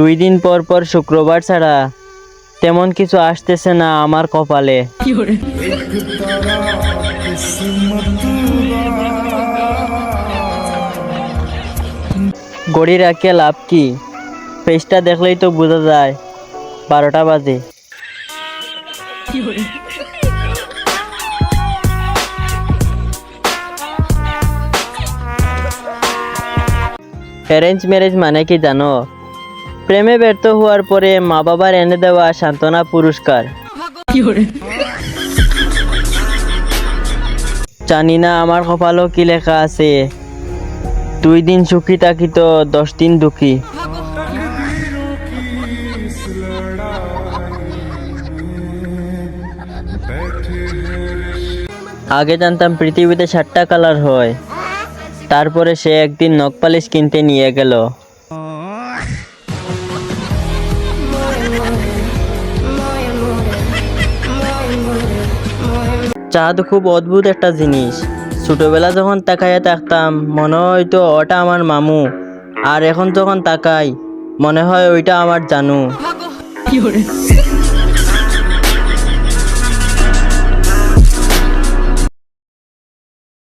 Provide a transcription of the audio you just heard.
দুই দিন পর পর শুক্রবার ছাড়া তেমন কিছু আসতেছে না আমার কপালে। গড়ি রাখিয়ে লাভ কি? পেজটা দেখলেই তো বোঝা যায়, বারোটা বাজে। অ্যারেঞ্জ ম্যারেজ মানে কি জানো? প্রেমে ব্যর্থ হওয়ার পরে মা বাবার এনে দেওয়া সান্ত্বনা পুরস্কার। জানি না আমার কপালও কি লেখা আছে। দুই দিন সুখী থাকি তো দশ দিন দুঃখী। আগে জানতাম পৃথিবীতে সাতটা কালার হয়। তারপরে সে একদিন নখ পালিশ কিনতে নিয়ে গেল। চাঁদ খুব অদ্ভুত একটা জিনিস। ছোটবেলা যখন তাকাইয়া থাকতাম, মনে হয়তো ওটা আমার মামু। আর এখন যখন তাকাই, মনে হয় ওইটা আমার জানু।